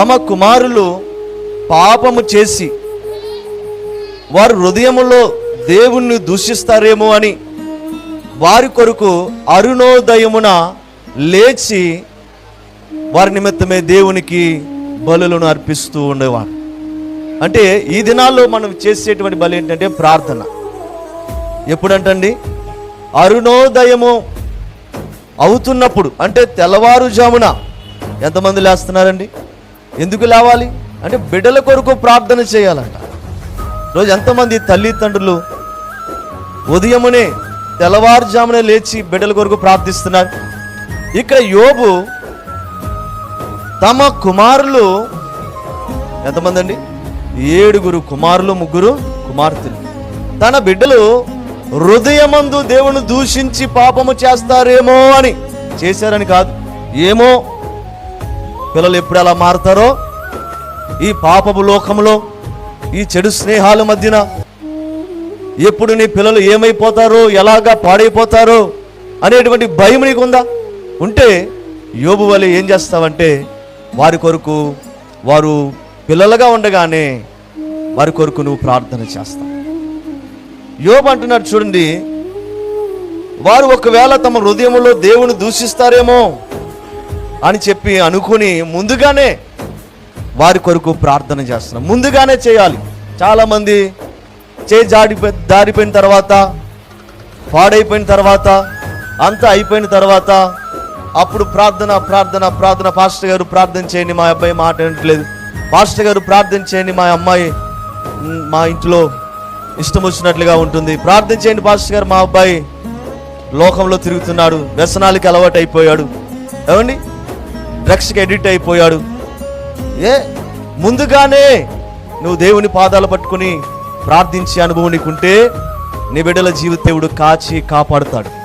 తమ కుమారులు పాపము చేసి వారు హృదయములో దేవుణ్ణి దూషిస్తారేమో అని వారి కొరకు అరుణోదయమున లేచి వారి నిమిత్తమే దేవునికి బలులను అర్పిస్తూ ఉండేవాడు అంటే ఈ దినాల్లో మనం చేసేటువంటి బలి ఏంటంటే ప్రార్థన. ఎప్పుడంటండి? అరుణోదయము అవుతున్నప్పుడు అంటే తెల్లవారుజామున ఎంతమంది లేస్తున్నారండి? ఎందుకు లేవాలి? అంటే బిడ్డల కొరకు ప్రార్థన చేయాలంట. రోజు ఎంతమంది తల్లిదండ్రులు ఉదయమునే తెల్లవారుజామునే లేచి బిడ్డల కొరకు ప్రార్థిస్తున్నారు. ఇక్కడ యోబు తమ కుమారులు ఎంతమంది అండి ఏడుగురు కుమారులు ముగ్గురు కుమార్తెలు. తన బిడ్డలు హృదయమందు దేవుని దూషించి పాపము చేస్తారేమో అని చేశారని కాదు. ఏమో పిల్లలు ఎప్పుడు ఎలా మారుతారో ఈ పాపపు లోకంలో ఈ చెడు స్నేహాల మధ్యన ఎప్పుడు నీ పిల్లలు ఏమైపోతారో ఎలాగా పాడైపోతారో అనేటువంటి భయం నీకుందా? ఉంటే యోబు వల్ల ఏం చేస్తావంటే వారి కొరకు వారు పిల్లలుగా ఉండగానే వారి కొరకు నువ్వు ప్రార్థన చేస్తావు. యోబు అంటున్నాడు చూడండి వారు ఒకవేళ తమ హృదయంలో దేవుని దూషిస్తారేమో అని చెప్పి అనుకుని ముందుగానే వారి కొరకు ప్రార్థన చేస్తున్నాం. ముందుగానే చేయాలి. చాలామంది చే జాడి దారిపోయిన తర్వాత పాడైపోయిన తర్వాత అంతా అయిపోయిన తర్వాత అప్పుడు ప్రార్థన ప్రార్థన ప్రార్థన. పాస్టర్ గారు ప్రార్థన చేయండి మా అబ్బాయి మాట వినట్లేదు. పాస్టర్ గారు ప్రార్థన చేయండి మా అమ్మాయి మా ఇంట్లో ఇష్టం వచ్చినట్లుగా ఉంటుంది. ప్రార్థన చేయండి పాస్టర్ గారు. మా అబ్బాయి లోకంలో తిరుగుతున్నాడు వ్యసనాలకి అలవాటు అయిపోయాడు ఏమండి? డ్రగ్స్కి ఎడిట్ అయిపోయాడు. ఏ? ముందుగానే నువ్వు దేవుని పాదాలు పట్టుకుని ప్రార్థించే అనుభవం నీకుంటే నీ బిడ్డల జీవిత దేవుడు కాచి కాపాడుతాడు.